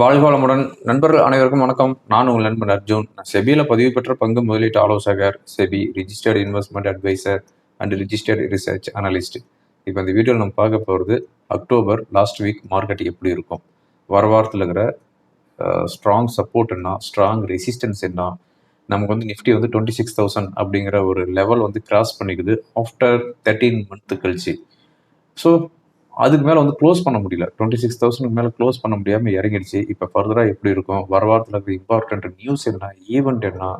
வாழ்வாளமுடன் நண்பர்கள் அனைவருக்கும் வணக்கம். நான் உங்கள் நண்பன் அர்ஜுன். நான் செபியில் பதிவு பெற்ற பங்கு முதலீட்டு ஆலோசகர் SEBI registered investment adviser and registered research analyst இப்போ இந்த வீடியோவில் நம்ம பார்க்க போகிறது அக்டோபர் லாஸ்ட் வீக் மார்க்கெட் எப்படி இருக்கும்? வர வாரத்தில் இருக்கிற ஸ்ட்ராங் சப்போர்ட் என்ன? ஸ்ட்ராங் ரெசிஸ்டன்ஸ் என்ன? நமக்கு வந்து நிஃப்டி வந்து டுவெண்ட்டி சிக்ஸ் தௌசண்ட் அப்படிங்கிற ஒரு லெவல் வந்து கிராஸ் பண்ணிக்குது ஆஃப்டர் தேர்ட்டீன் மந்த்து கழிச்சு. ஸோ அதுக்கு மேலே வந்து க்ளோஸ் பண்ண முடியல. டுவெண்ட்டி சிக்ஸ் தௌசண்ட்க்கு மேலே க்ளோஸ் பண்ண முடியாமல் இறங்கிடுச்சு. இப்போ ஃபர்தராக எப்படி இருக்கும்? வர வாரத்தில் இருக்கிற இம்பார்ட்டன்ட் நியூஸ் என்ன? ஈவெண்ட் என்ன?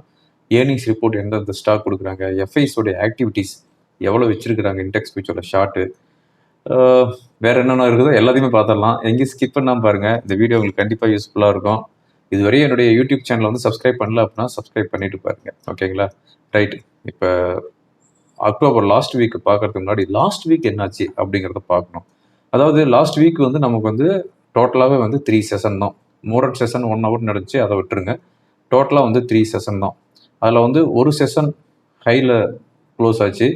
ஏர்னிங்ஸ் ரிப்போர்ட் எந்தெந்த ஸ்டாக் கொடுக்குறாங்க? எஃப்ஐஸோடைய ஆக்டிவிட்டீஸ் எவ்வளோ வச்சுருக்குறாங்க? இன்டெக்ஸ் ஃபியூச்சரில் ஷார்ட்டு வேறு என்னென்ன இருக்குதோ எல்லாத்தையுமே பார்த்துடலாம். எங்கேயும் ஸ்கிப் பண்ணாமல் பாருங்கள் இந்த வீடியோ உங்களுக்கு கண்டிப்பாக யூஸ்ஃபுல்லாக இருக்கும். இதுவரையும் என்னுடைய யூடியூப் சேனலை வந்து சப்ஸ்கிரைப் பண்ணல அப்படின்னா சப்ஸ்கிரைப் பண்ணிட்டு பாருங்க. ஓகேங்களா ரைட் இப்போ அக்டோபர் லாஸ்ட் வீக் பார்க்கறதுக்கு முன்னாடி லாஸ்ட் வீக் என்னாச்சு அப்படிங்கிறத பார்க்கணும். அதாவது லாஸ்ட் வீக் வந்து நமக்கு வந்து டோட்டலாகவே வந்து த்ரீ செஷன் தான். மோரட் செஷன் ஒன் ஹவர் நடந்துச்சு அதை விட்டுருங்க. டோட்டலாக வந்து த்ரீ செஷன் தான். அதில் வந்து ஒரு செஷன் ஹையில் க்ளோஸ் ஆச்சு.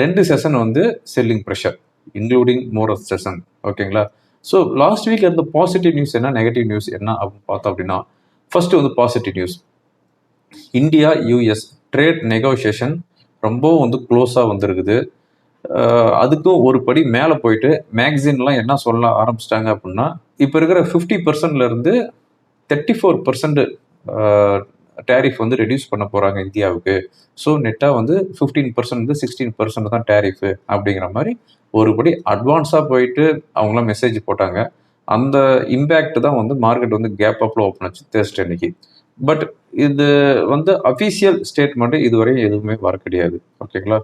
ரெண்டு செஷன் வந்து selling pressure including Muhurat session ஓகேங்களா? ஸோ லாஸ்ட் வீக் இருந்த பாசிட்டிவ் நியூஸ் என்ன? நெகட்டிவ் நியூஸ் என்ன அப்படின்னு பார்த்தோம் அப்படின்னா ஃபர்ஸ்ட் வந்து positive news India US trade negotiation ரொம்பவும் வந்து க்ளோஸாக வந்திருக்குது. அதுக்கும் ஒரு படி மேலே போயிட்டு மேக்சின்லாம் என்ன சொல்ல ஆரம்பிச்சிட்டாங்க அப்படின்னா இப்போ இருக்கிற ஃபிஃப்டி பர்சன்ட்லேருந்து தேர்ட்டி ஃபோர் பர்சன்ட் டேரிஃப் வந்து ரெடியூஸ் பண்ண போகிறாங்க இந்தியாவுக்கு. ஸோ நெட்டாக வந்து ஃபிஃப்டீன் பர்சன்ட் வந்து சிக்ஸ்டீன் பர்சன்ட் தான் டேரிஃபு அப்படிங்கிற மாதிரி ஒருபடி அட்வான்ஸாக போயிட்டு அவங்களாம் மெசேஜ் போட்டாங்க. அந்த இம்பேக்ட் தான் வந்து மார்க்கெட் வந்து கேப் அப்பில் ஓப்பன் ஆச்சு தேர்ஸ்டே அன்னைக்கு. பட் இது வந்து அஃபீஷியல் ஸ்டேட்மெண்ட்டு இதுவரையும் எதுவுமே வர கிடையாது. ஓகேங்களா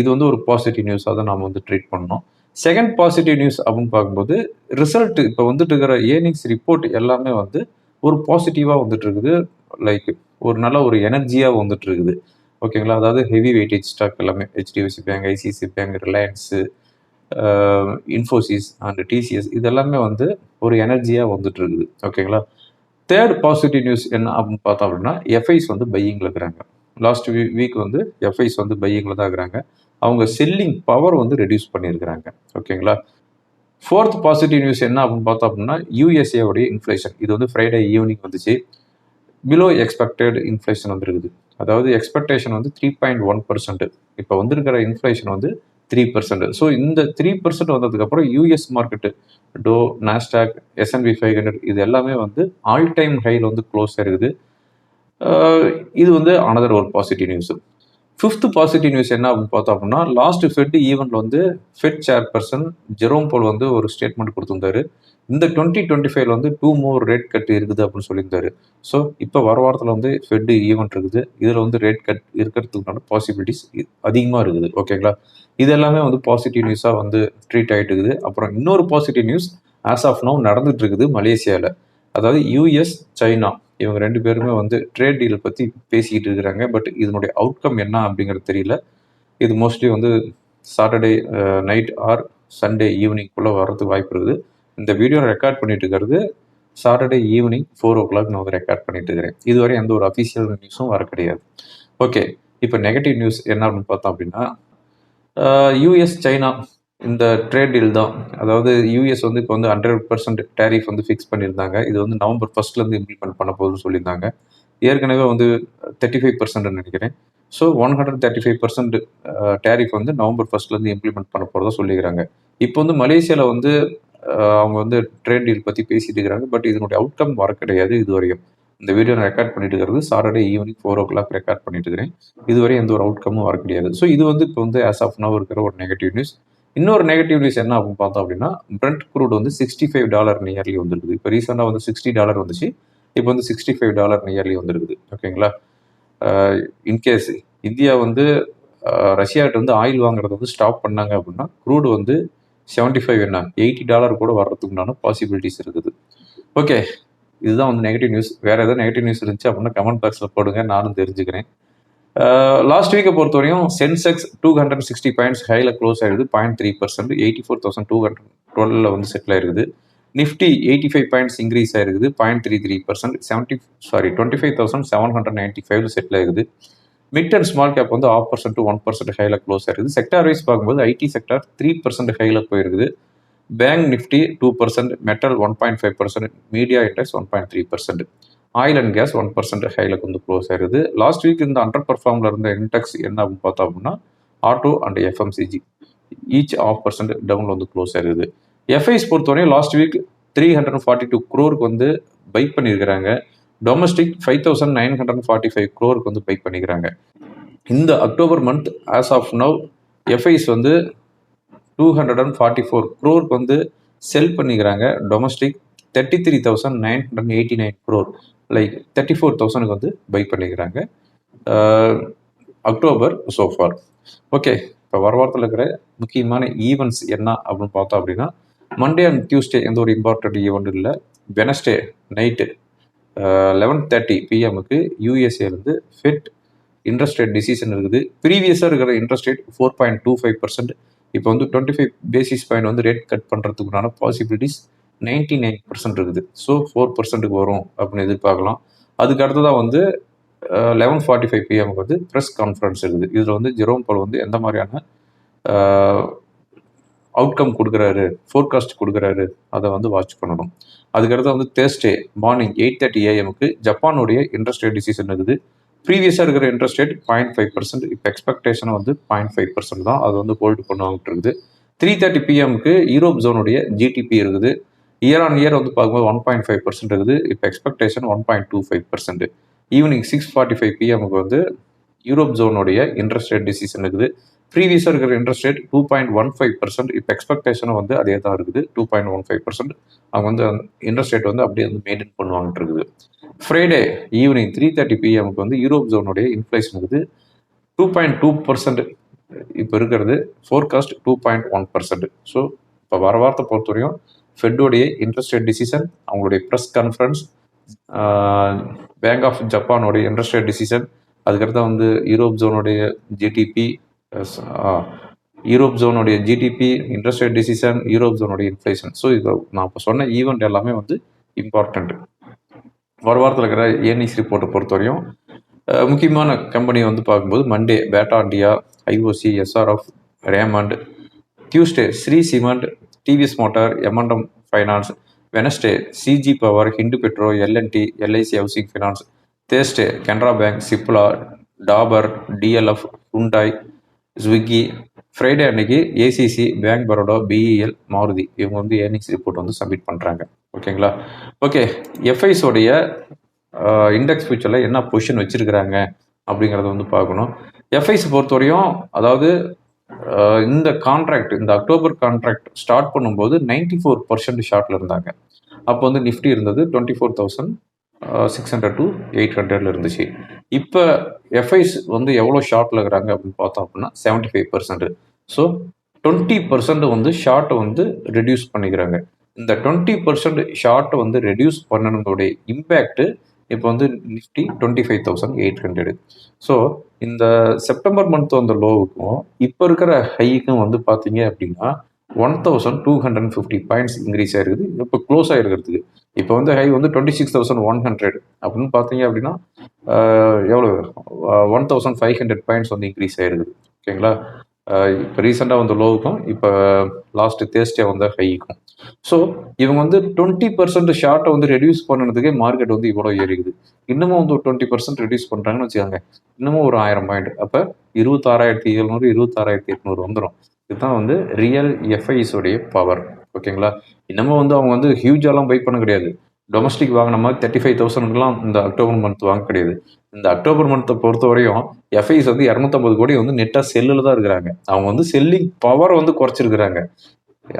இது வந்து ஒரு பாசிட்டிவ் நியூஸாக தான் நாம் வந்து ட்ரீட் பண்ணோம் செகண்ட் பாசிட்டிவ் நியூஸ் அப்படின்னு பார்க்கும்போது ரிசல்ட் இப்போ வந்துட்டு இருக்கிற ஏர்னிங்ஸ் ரிப்போர்ட் எல்லாமே வந்து ஒரு பாசிட்டிவாக வந்துட்டு இருக்குது. லைக் ஒரு நல்ல ஒரு எனர்ஜியாக வந்துட்டு இருக்குது. ஓகேங்களா அதாவது ஹெவி வெயிட்டேஜ் ஸ்டாக் எல்லாமே HDFC bank ICICI bank Reliance Infosys and TCS இது எல்லாமே வந்து ஒரு எனர்ஜியாக வந்துட்டு இருக்குது. ஓகேங்களா தேர்ட் பாசிட்டிவ் நியூஸ் என்ன அப்படின்னு பார்த்தோம் அப்படின்னா எஃப்ஐஸ் வந்து பையிங்கில் இருக்கிறாங்க. லாஸ்ட் வீக் வந்து எஃப்ஐஸ் வந்து பையிங்கில் தான் இருக்கிறாங்க. அவங்க செல்லிங் பவர் வந்து ரெடியூஸ் பண்ணியிருக்கிறாங்க. ஓகேங்களா ஃபோர்த் பாசிட்டிவ் நியூஸ் என்ன அப்படின்னு பார்த்தோம் அப்படின்னா யூஎஸ்ஏவுடைய இன்ஃப்ளேஷன் இது வந்து ஃப்ரைடே ஈவினிங் வந்துச்சு. பிலோ எக்ஸ்பெக்டட் இன்ஃப்ளேஷன் வந்துருக்குது. அதாவது எக்ஸ்பெக்டேஷன் வந்து த்ரீ பாயிண்ட் ஒன் பர்சன்ட் இப்போ வந்திருக்கிற இன்ஃப்ளேஷன் வந்து த்ரீ பர்சன்ட் ஸோ இந்த த்ரீ பர்சன்ட் வந்ததுக்கப்புறம் US market Dow Nasdaq S and P five hundred இது எல்லாமே வந்து ஆல் டைம் ஹையில் வந்து க்ளோஸ் இருக்குது இது வந்து அனதர் ஒரு positive news fifth positive news என்ன அப்படின்னு பார்த்தோம் அப்படின்னா லாஸ்ட் ஃபெட் ஈவெண்ட்ல வந்து ஃபெட் சேர்பர்சன் ஜெரோம் போல் வந்து ஒரு ஸ்டேட்மெண்ட் கொடுத்துருந்தாரு. இந்த டுவெண்ட்டி டுவெண்ட்டி ஃபைவ்ல வந்து டூ மோர் ரேட் கட் இருக்குது அப்படின்னு சொல்லியிருந்தாரு. ஸோ இப்போ வர வாரத்தில் வந்து ஃபெட் ஈவெண்ட் இருக்குது. இதில் வந்து ரேட் கட் இருக்கிறதுக்கான பாசிபிலிட்டிஸ் அதிகமாக இருக்குது. ஓகேங்களா இது எல்லாமே வந்து பாசிட்டிவ் நியூஸாக வந்து ட்ரீட் ஆகிட்டு இருக்குது. அப்புறம் இன்னொரு positive news as of now நடந்துட்டு இருக்குது மலேசியாவில் அதாவது யூஎஸ் சைனா இவங்க ரெண்டு பேருமே வந்து ட்ரேட் டீல் பற்றி பேசிக்கிட்டு இருக்கிறாங்க. பட் இதனுடைய அவுட்கம் என்ன அப்படிங்கிறது தெரியல. இது மோஸ்ட்லி வந்து சாட்டர்டே நைட் ஆர் சண்டே ஈவினிங்குள்ளே வர்றதுக்கு வாய்ப்பு இருக்குது. இந்த வீடியோ ரெக்கார்ட் பண்ணிட்டு இருக்கிறது Saturday evening four o'clock நான் வந்து ரெக்கார்ட் பண்ணிட்டு இருக்கிறேன். இதுவரை எந்த ஒரு அஃபிஷியல் நியூஸும் வர கிடையாது. ஓகே இப்போ நெகட்டிவ் நியூஸ் என்ன அப்படின்னு பார்த்தோம் அப்படின்னா uh, யூஎஸ் சைனா இந்த ட்ரேட் டீல் தான். அதாவது யூஎஸ் வந்து இப்போ வந்து ஹண்ட்ரட் பர்சன்ட் டேரிஃப் வந்து ஃபிக்ஸ் பண்ணியிருந்தாங்க. இது வந்து நவம்பர் ஃபர்ஸ்ட்லேருந்து இம்ப்ளிமெண்ட் பண்ண போகுதுன்னு சொல்லியிருந்தாங்க. ஏற்கனவே வந்து தேர்ட்டி ஃபைவ் பர்சன்ட் நினைக்கிறேன். So one hundred thirty five percent tariff வந்து நவம்பர் ஃபர்ஸ்ட்லேருந்து இம்ப்ளிமெண்ட் பண்ண போகிறதா சொல்லிக்கிறாங்க இப்போ வந்து மலேசியாவில் வந்து அவங்க வந்து ட்ரேட் டீல் பற்றி பேசிட்டு இருக்கிறாங்க பட் இதனுடைய அவுட்கம் வர கிடையாது இதுவரையும். இந்த வீடியோ நான் ரெக்கார்ட் பண்ணிட்டு இருக்கிறது Saturday evening four o'clock record பண்ணிட்டு இருக்கிறேன். இதுவரை எந்த ஒரு அவுட்கமும் வர கிடையாது. ஸோ இது வந்து இப்போ வந்து ஆஸ் ஆஃப் நவ் இருக்கிற ஒரு நெகட்டிவ் நியூஸ் இன்னொரு நெகட்டிவ் நியூஸ் என்ன அப்படின்னு பார்த்தோம் அப்படின்னா பிரண்ட் குரூட் வந்து சிக்ஸ்டி ஃபைவ் டாலர் நியர்லி வந்துருக்குது. இப்போ ரீசெண்டாக வந்து சிக்ஸ்டி டாலர் வந்துச்சு. இப்போ வந்து சிக்ஸ்டி ஃபைவ் டாலர் நியர்லி வந்துருக்குது ஓகேங்களா இன்கேஸ் இந்தியா வந்து ஆஹ், ரஷ்யாகிட்ட வந்து ஆயில் வாங்குறத வந்து ஸ்டாப் பண்ணாங்க அப்படின்னா குரூடு வந்து செவன்ட்டி ஃபைவ் என்ன? எயிட்டி டாலர் கூட வர்றதுக்குண்டான பாசிபிலிட்டிஸ் இருக்குது. ஓகே இதுதான் வந்து நெகட்டிவ் நியூஸ் வேறு ஏதாவது நெகட்டிவ் நியூஸ் இருந்துச்சு அப்படின்னா கமெண்ட் பாக்ஸில் போடுங்க. நானும் தெரிஞ்சுக்கிறேன். லாஸ்ட் வீக்கை பொறுத்தவரையும் sensex two hundred sixty points ஹையில் க்ளோஸ் ஆயிடுது point three percent eighty four thousand two hundred டுவெல்ல வந்து செட்டில் ஆயிருக்குது nifty eighty five points increase ஆயிருக்குது. Point three three percent seventy sorry twenty five thousand seven hundred ninety ஃபைவ்ல settle ஆயிருக்குது mid and small cap வந்து half percent to one percent ஹையில் close ஆயிருக்குது sector wise பார்க்கும்போது IT sector three percent ஹையில் போயிருக்குது. Bank nifty two percent metal one point five percent media index one point three percent oil and gas one percent ஹைலுக்கு வந்து close ஆயிருது last week இந்த under பர்ஃபார்மில் இருந்த index என்ன அப்படின்னு பார்த்தோம் அப்படின்னா auto and FMCG each half percent டவுனில் வந்து க்ளோஸ் ஆயிருது எஃப்ஐஸ் பொறுத்தவரையும் last week three hundred forty two க்ரோருக்கு வந்து பைக் பண்ணியிருக்கிறாங்க. Domestic five thousand nine hundred forty five க்ரோருக்கு வந்து பைக் பண்ணிக்கிறாங்க. இந்த October month as of now FIIs வந்து two hundred and forty four க்ரோருக்கு வந்து செல் பண்ணிக்கிறாங்க. Domestic thirty three thousand nine hundred eighty nine crore like thirty four தௌசண்ட்க்கு வந்து by பண்ணிக்கிறாங்க. October so far okay இப்போ வர வாரத்தில் இருக்கிற முக்கியமான ஈவெண்ட்ஸ் என்ன அப்படின்னு பார்த்தோம் அப்படின்னா மண்டே அண்ட் டியூஸ்டே எந்த ஒரு இம்பார்ட்டண்ட் ஈவெண்ட் இல்லை. வெனஸ்டே நைட்டு லெவன் தேர்ட்டி பிஎம்முக்கு யூஎஸ்ஏலேருந்து ஃபிட் இன்ட்ரெஸ்ட் ரேட் டிசிஷன் இருக்குது. ப்ரீவியஸாக இருக்கிற interest rate four point two five percent இப்போ வந்து டுவெண்ட்டி ஃபைவ் பேசிஸ் பாயிண்ட் வந்து ரேட் கட் பண்ணுறதுக்குண்டான பாசிபிலிட்டிஸ் நைன்டி நைன் பர்சன்ட் இருக்குது. ஸோ ஃபோர் பர்சன்ட்டுக்கு வரும் அப்படின்னு எதிர்பார்க்கலாம். அதுக்கு அடுத்ததாக வந்து லெவன் ஃபார்ட்டி ஃபைவ் பிஎம்க்கு வந்து ப்ரெஸ் கான்ஃபரன்ஸ் இருக்குது. இதில் வந்து ஜெரோம் பால் வந்து எந்த மாதிரியான அவுட்கம் கொடுக்குறாரு ஃபோர்காஸ்ட் கொடுக்குறாரு அதை வந்து வாட்ச் பண்ணணும். அதுக்கடுத்து வந்து தேர்ஸ்டே மார்னிங் எயிட் தேர்ட்டி ஏஎம்க்கு ஜப்பானுடைய இன்ட்ரெஸ்ட் ரேட் டிசிஷன் இருக்குது. ப்ரீவியஸாக இருக்கிற interest rate point five percent இப்போ எக்ஸ்பெக்டேஷன் வந்து பாயிண்ட் ஃபைவ் பர்சன்ட் தான் அது வந்து ஹோல்டு பண்ணுவாங்கிட்டு இருக்குது த்ரீ தேர்ட்டி பிஎம்க்கு யூரோப் ஜோனுடைய ஜிடிபி இருக்குது. இயர் ஆன் இயர் வந்து பார்க்கும்போது ஒன் பாயிண்ட் ஃபைவ் பர்சன்ட் இருக்குது. இப்போ expectation one point two five percent evening six forty five பிஎம்க்கு வந்து யூரோப் ஜோனுடைய இன்ட்ரெஸ்ட் ரேட் டிசிஷன் இருக்குது. ப்ரீவியஸாக இருக்கிற interest rate two point one five percent இப்போ எக்ஸ்பெக்டேஷனும் வந்து அதே தான் இருக்குது. Two point one five percent அவங்க வந்து இன்ட்ரெஸ்ட் ரேட் வந்து அப்படியே வந்து மெயின்டைன் பண்ணுவாங்கட்டு இருக்குது. ஃப்ரைடே ஈவினிங் த்ரீ தேர்ட்டி பிஎம்க்கு வந்து யூரோப் ஜோனுடைய இன்ஃப்ளேஷன் இருக்குது. டூ பாயிண்ட் டூ பர்சன்ட் இப்போ இருக்கிறது. Forecast two point one percent so இப்போ வர வாரத்தை பொறுத்தவரையும் ஃபெட்டோடைய இன்ட்ரெஸ்ட் ரேட் டிசிஷன் அவங்களுடைய ப்ரெஸ் கான்ஃபரன்ஸ் பேங்க் ஆஃப் ஜப்பானோடைய இன்ட்ரெஸ்ட் ரேட் டிசிஷன் அதுக்கடுத்து வந்து யூரோப் ஜோனுடைய GDP Europe ஜோனுடைய GDP interest rate decision Europe ஜோனுடைய inflation so இது நான் இப்போ சொன்ன ஈவெண்ட் எல்லாமே வந்து இம்பார்ட்டண்ட் வர வாரத்தில் இருக்கிற ஏர்னிங்ஸ் ரிப்போர்ட்டை பொறுத்தவரையும் முக்கியமான கம்பெனி வந்து பார்க்கும்போது Monday Bata India IOC SRF Raymond Tuesday Shri cement TVS motor M N M finance Wednesday CG power Hind Petro L N T LIC housing finance Thursday Canara bank Cipla Dabur DLF Hyundai Swiggy Friday அன்னைக்கு ACC bank Baroda BEL Maruti இவங்க வந்து earnings report வந்து submit பண்ணுறாங்க ஓகேங்களா okay எஃப்ஐஸோடைய index ஃபியூச்சரில் என்ன position வச்சுருக்கிறாங்க அப்படிங்கிறத வந்து பார்க்கணும். எஃப்ஐஸ் பொறுத்தவரையும் அதாவது இந்த கான்ட்ராக்ட் இந்த அக்டோபர் கான்ட்ராக்ட் ஸ்டார்ட் பண்ணும்போது நைன்டி ஃபோர் பர்சன்ட் ஷார்ட்ல இருந்தாங்க. அப்போ வந்து நிஃப்டி இருந்தது twenty four thousand six hundred to eight ஹண்ட்ரட்ல இருந்துச்சு. இப்போ எஃப்ஐஸ் வந்து எவ்வளோ ஷார்ட்ல இருக்கிறாங்க அப்படின்னு பார்த்தோம் அப்படின்னா seventy five percent so twenty percent வந்து ஷார்ட்டை வந்து ரெடியூஸ் பண்ணிக்கிறாங்க. இந்த டுவெண்ட்டி பர்சன்ட் ஷார்ட்டை வந்து ரெடியூஸ் பண்ணணுடைய இம்பேக்ட்டு இப்போ வந்து nifty twenty five thousand eight hundred so இந்த செப்டம்பர் மந்த் வந்த லோவுக்கும் இப்போ இருக்கிற ஹைக்கும் வந்து பார்த்தீங்க அப்படின்னா one thousand two hundred fifty points increase ஆகிருக்குது இப்போ க்ளோஸ் ஆகிருக்கிறதுக்கு இப்போ வந்து ஹை வந்து twenty six thousand one hundred அப்படின்னு பார்த்தீங்க அப்படின்னா எவ்வளோ one thousand five hundred points வந்து இன்க்ரீஸ் ஆகிருக்குது ஓகேங்களா? இப்போ ரீசெண்டாக வந்த லோவுக்கும் இப்போ லாஸ்ட் தேர்ஸ்டே வந்த ஹைக்கும். ஸோ இவங்க வந்து டுவெண்ட்டி பர்சன்ட் ஷார்ட்டை வந்து ரெடியூஸ் பண்ணதுக்கே மார்க்கெட் வந்து இவ்வளோ ஏறிக்குது. இன்னமும் வந்து ஒரு டுவெண்ட்டி பர்சன்ட் ரெடியூஸ் பண்ணுறாங்கன்னு வச்சுக்கோங்க. இன்னமும் ஒரு ஆயிரம் பாயிண்ட் அப்போ இருபத்தாறாயிரத்தி எழுநூறு இருபத்தாறாயிரத்தி எட்நூறு வந்துடும் இதுதான் வந்து ரியல் எஃப்ஐஸோடைய பவர் ஓகேங்களா இன்னமும் வந்து அவங்க வந்து ஹியூஜாலாம் பை பண்ண கிடையாது. டொமஸ்டிக் வாங்கின மாதிரி தேர்ட்டி ஃபைவ் தௌசண்ட்லாம் இந்த அக்டோபர் மந்த் வாங்க கிடையாது. இந்த அக்டோபர் மந்த்தை பொறுத்த வரையும் எஃப்ஐஸ் வந்து இரநூத்தம்பது கோடி வந்து நெட்டாக செல்லில் தான் இருக்கிறாங்க. அவங்க வந்து செல்லிங் பவர் வந்து குறைச்சிருக்கிறாங்க.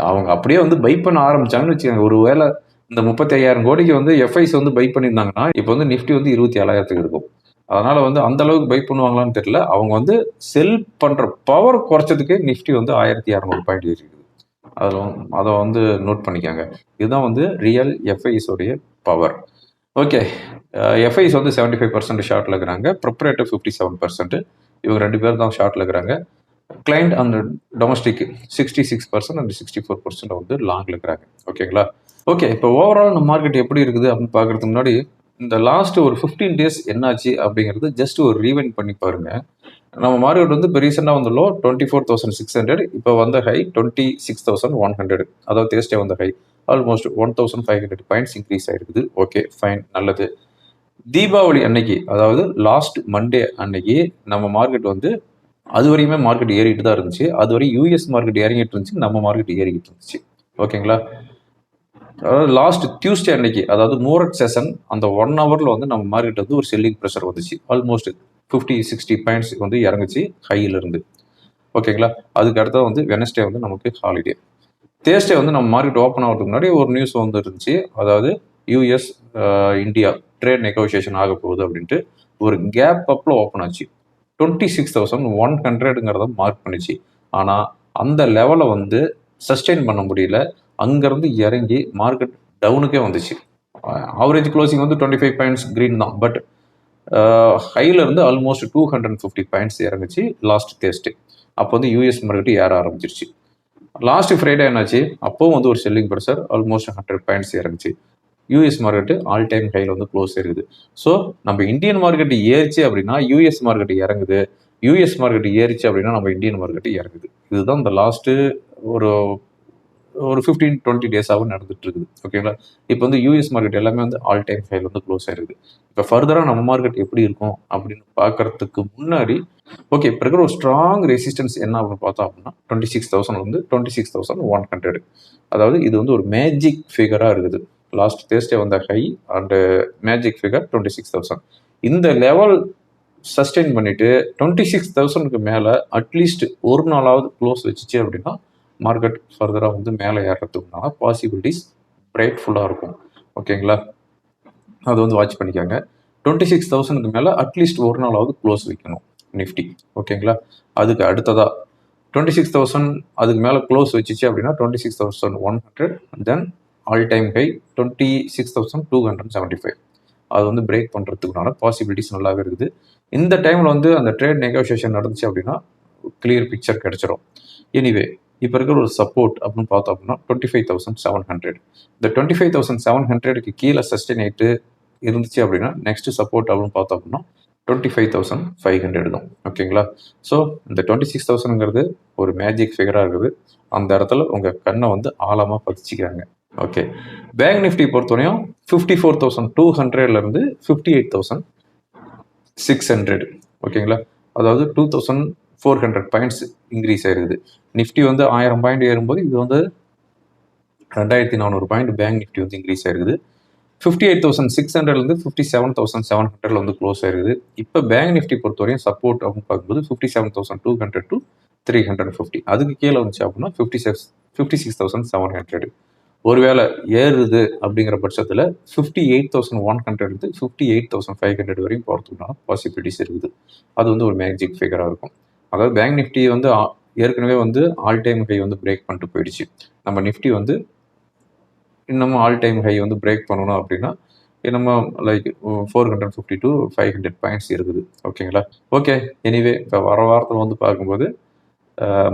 அவங்க அப்படியே வந்து பை பண்ண ஆரம்பிச்சாங்கன்னு வச்சுக்கோங்க. ஒரு வேளை இந்த முப்பத்தி ஐயாயிரம் கோடிக்கு வந்து எஃப்ஐஸ் வந்து பை பண்ணியிருந்தாங்கன்னா இப்போ வந்து நிஃப்டி வந்து இருபத்தி ஏழாயிரத்துக்கு இருக்கும். அதனால வந்து அந்த அளவுக்கு பை பண்ணுவாங்களான்னு தெரியல. அவங்க வந்து செல் பண்ற பவர் குறைச்சதுக்கு நிஃப்டி வந்து ஆயிரத்தி இரநூறு பாயிண்ட் இருக்குது அதில் அதை வந்து நோட் பண்ணிக்காங்க. இதுதான் வந்து ரியல் எஃப்ஐஸோடைய பவர் ஓகே எஃப்ஐஸ் வந்து செவன்டி ஃபைவ் பர்சன்ட் ஷார்ட்டில் இருக்கிறாங்க. ப்ரிப்பரேட்டர் ஃபிஃப்டி செவன் பர்சன்ட் இவங்க ரெண்டு பேர் தான் ஷார்ட்டில் இருக்கிறாங்க. கிளைண்ட் அந்த domestic sixty six percent and sixty four percent வந்து லாங்கில் இருக்கிறாங்க. ஓகேங்களா ஓகே இப்போ ஓவரால் நம்ம மார்க்கெட் எப்படி இருக்குது அப்படின்னு பார்க்குறதுக்கு முன்னாடி இந்த லாஸ்ட் ஒரு ஃபிஃப்டீன் டேஸ் என்னாச்சு அப்படிங்கிறது ஜஸ்ட் ஒரு ரீவைண்ட் பண்ணி பாருங்கள் நம்ம மார்க்கெட் வந்து இப்போ ரீசெண்டாக வந்து low twenty four thousand six hundred இப்போ வந்த high twenty six thousand one hundred அதாவது தேஸ்டே வந்த high almost one thousand five hundred points increase ஆயிருக்குது. ஓகே ஃபைன் நல்லது. தீபாவளி அன்னைக்கு அதாவது லாஸ்ட் மண்டே அன்னைக்கு நம்ம மார்க்கெட் வந்து அது வரையுமே மார்க்கெட் ஏறிட்டு தான் இருந்துச்சு. அது வரையும் யூஎஸ் மார்க்கெட் இறங்கிட்டு இருந்துச்சு நம்ம மார்க்கெட் ஏறிக்கிட்டு இருந்துச்சு. ஓகேங்களா அதாவது லாஸ்ட் டியூஸ்டே அன்னைக்கு அதாவது மூரட் செஷன் அந்த ஒன் ஹவரில் வந்து நம்ம மார்க்கெட் வந்து ஒரு செல்லிங் ப்ரெஷர் வந்துச்சு. ஆல்மோஸ்ட் ஃபிஃப்டி சிக்ஸ்டி பாயிண்ட்ஸ் வந்து இறங்குச்சு ஹையிலிருந்து ஓகேங்களா அதுக்கு அடுத்தது வந்து வெனஸ்டே வந்து நமக்கு ஹாலிடே தேர்ஸ்டே வந்து நம்ம மார்க்கெட் ஓப்பன் ஆகிறதுக்கு முன்னாடி ஒரு நியூஸ் வந்து இருந்துச்சு அதாவது யூஎஸ் இந்தியா ட்ரேட் நெகோசியேஷன் ஆக போகுது அப்படின்ட்டு ஒரு கேப் அப்பில் ஓப்பன் ஆச்சு. டுவெண்ட்டி சிக்ஸ் தௌசண்ட் ஒன் ஹண்ட்ரடுங்கிறத மார்க் பண்ணிச்சு. ஆனால் அந்த லெவலை வந்து சஸ்டெயின் பண்ண முடியல. அங்கேருந்து இறங்கி மார்க்கெட் டவுனுக்கே வந்துச்சு. ஆவரேஜ் க்ளோசிங் வந்து டுவெண்ட்டி ஃபைவ் பாயிண்ட்ஸ் க்ரீன் தான். பட் ஹைல இருந்து almost two hundred fifty points இறங்குச்சு last டேஸ்ட்டு அப்போ வந்து யூஎஸ் மார்க்கெட் ஏற ஆரம்பிச்சிருச்சு. லாஸ்ட் ஃப்ரைடே என்னாச்சு? அப்போவும் வந்து ஒரு selling pressure almost hundred points இறங்குச்சு. US market all time ஹையில் வந்து க்ளோஸ் இருக்குது ஸோ நம்ம இந்தியன் மார்க்கெட் ஏறிச்சு அப்படின்னா யூஎஸ் மார்க்கெட் இறங்குது. யூஎஸ் மார்க்கெட் ஏறிச்சு அப்படின்னா நம்ம இந்தியன் மார்க்கெட் இறங்குது. இதுதான் இந்த லாஸ்ட்டு ஒரு ஒரு ஃபிஃப்டீன் டுவெண்ட்டி டேஸாகவும் நடந்துட்டு இருக்குது ஓகேங்களா இப்போ வந்து யூஎஸ் மார்க்கெட் எல்லாமே வந்து ஆல் டைம் ஃபைல் வந்து க்ளோஸ் ஆயிருக்குது இப்போ ஃபர்தராக நம்ம மார்க்கெட் எப்படி இருக்கும் அப்படின்னு பார்க்கறதுக்கு முன்னாடி ஓகே இப்போ இருக்கிற ஒரு ஸ்ட்ராங் ரெசிஸ்டன்ஸ் என்ன அப்படின்னு பார்த்தோம் அப்படின்னா டுவெண்ட்டி சிக்ஸ் தௌசண்ட் வந்து twenty six thousand one hundred அதாவது இது வந்து ஒரு மேஜிக் ஃபிகராக இருக்குது. லாஸ்ட் தேர்ஸ்டே வந்த high and magic figure twenty six thousand இந்த லெவல் சஸ்டெயின் பண்ணிட்டு டுவெண்ட்டி சிக்ஸ் தௌசண்ட்க்கு மேலே அட்லீஸ்ட் ஒரு நாளாவது க்ளோஸ் வச்சுச்சு அப்படின்னா மார்க்கெட் ஃபர்தராக வந்து மேலே ஏறுறதுக்குனால பாசிபிலிட்டிஸ் பிரைட்ஃபுல்லாக இருக்கும். ஓகேங்களா அது வந்து வாட்ச் பண்ணிக்கோங்க. டுவெண்ட்டி சிக்ஸ் தௌசண்ட்க்கு மேலே அட்லீஸ்ட் ஒரு நாளாவது க்ளோஸ் வைக்கணும் நிஃப்டி ஓகேங்களா அதுக்கு அடுத்ததாக டுவெண்ட்டி சிக்ஸ் தௌசண்ட் அதுக்கு மேலே க்ளோஸ் வச்சுச்சு அப்படின்னா twenty six thousand one hundred then all time high twenty six thousand two hundred seventy five அது வந்து பிரேக் பண்ணுறதுக்குனால பாசிபிலிட்டிஸ் நல்லாவே இருக்குது. இந்த டைமில் வந்து அந்த ட்ரேட் நெகோசியேஷன் நடந்துச்சு அப்படின்னா கிளியர் பிக்சர் கிடச்சிரும். எனிவே இப்போ இருக்கிற ஒரு சப்போர்ட் அப்படின்னு பார்த்தோம் அப்படின்னா twenty five thousand seven hundred இந்த டுவெண்ட்டி ஃபைவ் தௌசண்ட் செவன் ஹண்ட்ரடுக்கு கீழே சஸ்டெயின் ஆகிட்டு இருந்துச்சு அப்படின்னா நெக்ஸ்ட் சப்போர்ட் அப்படின்னு பார்த்தோம் அப்படின்னா twenty five thousand five hundred தான் ஓகேங்களா ஸோ இந்த டுவெண்ட்டி சிக்ஸ் தௌசண்ட்ங்கிறது ஒரு மேஜிக் ஃபிகராக இருக்குது. அந்த இடத்துல உங்கள் கண்ணை வந்து ஆழமாக பதிச்சிக்கிறாங்க. ஓகே பேங்க் நிஃப்டி பொறுத்தவரையும் ஃபிஃப்டி ஃபோர் தௌசண்ட் டூ ஹண்ட்ரட்லேருந்து fifty eight thousand six hundred ஓகேங்களா அதாவது two thousand four hundred points increase ஆயிருக்குது. நிஃப்டி வந்து ஆயிரம் பாயிண்ட் ஏறும்போது இது வந்து ரெண்டாயிரத்தி நானூறு பாயிண்ட் பேங்க் நிஃப்டி வந்து இன்க்ரீஸ் ஆயிருக்குது. ஃபிஃப்டி எயிட் தௌசண்ட் சிக்ஸ் ஹண்ட்ரட்லேருந்து ஃபிஃப்டி செவன் தௌசண்ட் செவன் ஹண்ட்ரட்ல வந்து க்ளோஸ் ஆயிருக்குது. இப்போ பேங்க் நிஃப்டி பொறுத்தவரையும் சப்போர்ட் அப்படின்னு பார்க்கும்போது fifty seven thousand two hundred to three hundred fifty அதுக்கு கீழே வந்துச்சு அப்படின்னா fifty six fifty six thousand seven hundred ஒருவேளை ஏறுது அப்படிங்கிற பட்சத்தில் fifty eight thousand one hundred fifty eight thousand five hundred வரையும் போகிறதுக்குனால பாசிபிலிட்டிஸ் இருக்குது. அது வந்து ஒரு மேஜிக் ஃபிகராக இருக்கும். அதாவது பேங்க் நிஃப்டி வந்து ஏற்கனவே வந்து ஆல் டைம் ஹை வந்து பிரேக் பண்ணிட்டு போயிடுச்சு. நம்ம நிஃப்டி வந்து இன்னமும் ஆல் டைம் ஹை வந்து பிரேக் பண்ணணும் அப்படின்னா நம்ம like four hundred fifty to five hundred points இருக்குது. ஓகேங்களா ஓகே எனிவே இப்போ வர வாரத்தில் வந்து பார்க்கும்போது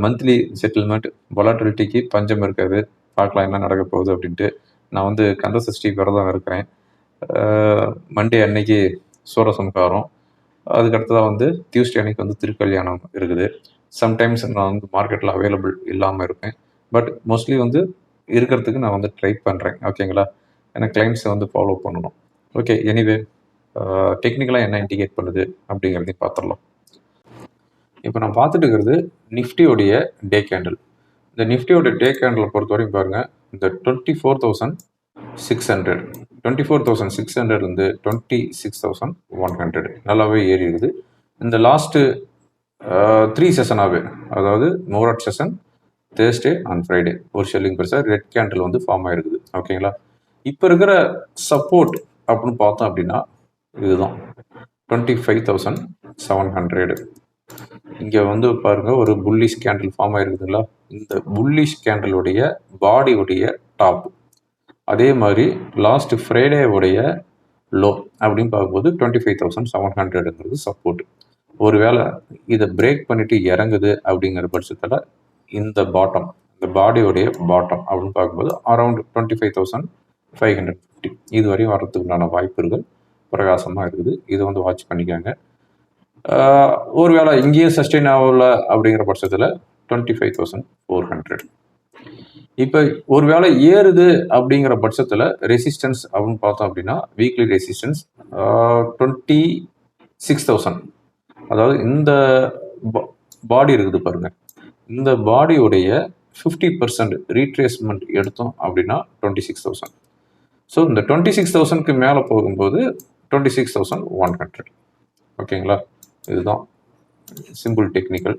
மந்த்லி செட்டில்மெண்ட் வொலாட்டிலிட்டிக்கு பஞ்சம் இருக்காது. பார்க்கலாம் என்ன நடக்க போகுது அப்படின்ட்டு. நான் வந்து கந்த சஷ்டி விரதம் இருக்கிறேன். மண்டே அன்னைக்கு சூரசம்காரம். அதுக்கடுத்ததாக வந்து டியூஸ்டே அன்னைக்கு வந்து திருக்கல்யாணம் இருக்குது. சம்டைம்ஸ் நான் வந்து மார்க்கெட்டில் அவைலபிள் இல்லாமல் இருப்பேன். பட் மோஸ்ட்லி வந்து இருக்கிறதுக்கு நான் வந்து ட்ரை பண்ணுறேன் ஓகேங்களா ஏன்னா கிளைண்ட்ஸை வந்து ஃபாலோ பண்ணணும். ஓகே எனிவே டெக்னிக்கலாக என்ன இண்டிகேட் பண்ணுது அப்படிங்கிறதையும் பார்த்துடலாம் இப்போ நான் பார்த்துட்டு இருக்கிறது நிஃப்டியோடைய டே கேண்டில் இந்த நிஃப்டியோட டே பொறுத்த வரையும் பாருங்கள் இந்த twenty four thousand six hundred twenty four thousand six ஹண்ட்ரட்லேருந்து twenty six thousand one hundred நல்லாவே ஏறி இருக்குது இந்த லாஸ்ட்டு த்ரீ செஷனாகவே அதாவது நோராட் செஷன் தேர்ஸ்டே அண்ட் ஃப்ரைடே ஒரு ஷெல்லிங் பெருசாக ரெட் கேண்டில் வந்து ஃபார்ம் ஆகிருக்குது ஓகேங்களா இப்போ இருக்கிற சப்போர்ட் அப்படின்னு பார்த்தோம் அப்படின்னா இதுதான். Twenty five thousand seven hundred இங்கே வந்து பாருங்க ஒரு புல்லிஷ் கேண்டில் ஃபார்ம் ஆகிருக்குதுங்களா இந்த புல்லிஷ் கேண்டிலுடைய பாடியுடைய டாப் அதே மாதிரி லாஸ்ட் ஃப்ரைடேவுடைய லோ அப்படின்னு பார்க்கும்போது டுவெண்ட்டி ஃபைவ் தௌசண்ட் செவன் ஹண்ட்ரடுங்கிறது சப்போர்ட் ஒருவேளை இதை பிரேக் பண்ணிட்டு இறங்குது அப்படிங்கிற பட்சத்தில் இந்த பாட்டம் இந்த பாடியோடைய பாட்டம் அப்படின்னு பார்க்கும்போது around twenty five thousand five hundred fifty இது வரையும் வர்றதுக்குண்டான வாய்ப்புகள் பிரகாசமாக இருக்குது. இதை வந்து வாட்ச் பண்ணிக்காங்க. ஒருவேளை இங்கேயும் சஸ்டெயின் ஆகல அப்படிங்கிற பட்சத்தில் twenty five thousand four hundred இப்போ ஒருவேளை ஏறுது அப்படிங்கிற பட்சத்தில் ரெசிஸ்டன்ஸ் அப்படின்னு பார்த்தோம் அப்படின்னா weekly resistance twenty six thousand அதாவது இந்த பாடி இருக்குது பாருங்க. இந்த பாடியுடைய ஃபிஃப்டி பர்சன்ட் ரீட்ரேஸ்மெண்ட் எடுத்தோம் அப்படின்னா டுவெண்ட்டி சிக்ஸ் தௌசண்ட் ஸோ இந்த டுவெண்ட்டி சிக்ஸ் தௌசண்ட்க்கு மேலே போகும்போது twenty six thousand one hundred ஓகேங்களா? இதுதான். சிம்பிள் டெக்னிக்கல்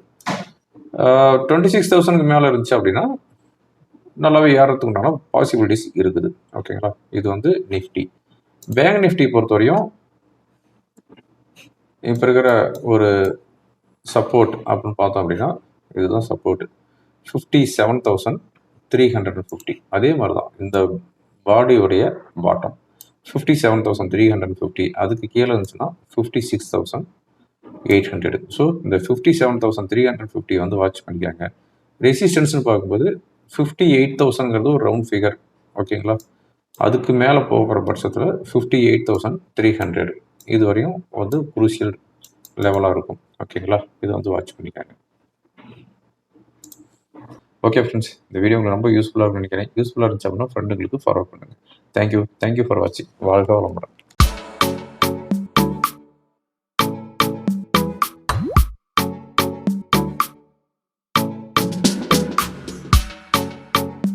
டுவெண்ட்டி சிக்ஸ் தௌசண்ட்க்கு மேலே இருந்துச்சு அப்படின்னா நல்லாவே ஏறத்துக்கு உண்டான பாசிபிலிட்டிஸ் இருக்குது ஓகேங்களா இது வந்து நிஃப்டி பேங்க் நிஃப்டி பொறுத்தவரையும் இப்போ இருக்கிற ஒரு சப்போர்ட் அப்படின்னு பார்த்தோம் அப்படின்னா இதுதான் support fifty seven thousand three hundred and fifty அதே மாதிரி தான் இந்த பாடியோடைய bottom fifty seven thousand three hundred fifty அதுக்கு கீழே இருந்துச்சுன்னா fifty six thousand eight hundred so இந்த fifty seven thousand three hundred fifty வந்து வாட்ச் பண்ணிக்காங்க. ரெசிஸ்டன்ஸ்னு பார்க்கும்போது ஃபிஃப்டி எயிட் தௌசண்ட்ங்கிறது ஒரு ரவுண்ட் ஃபிகர் ஓகேங்களா அதுக்கு மேலே போகிற பட்சத்தில் fifty eight thousand three hundred இது வரையும் வந்து குரூசியல் லெவலாக இருக்கும் ஓகேங்களா இதை வந்து வாட்ச் பண்ணிக்காங்க. ஓகே ஃப்ரெண்ட்ஸ் இந்த வீடியோ உங்களுக்கு ரொம்ப யூஸ்ஃபுல்லாக நினைக்கிறேன். யூஸ்ஃபுல்லாக இருந்துச்சு அப்படின்னா ஃப்ரெண்டுங்களுக்கு ஃபார்வர்ட் பண்ணுங்கள் thank you thank you for வாட்சிங் வாழ்க வளமுடன்.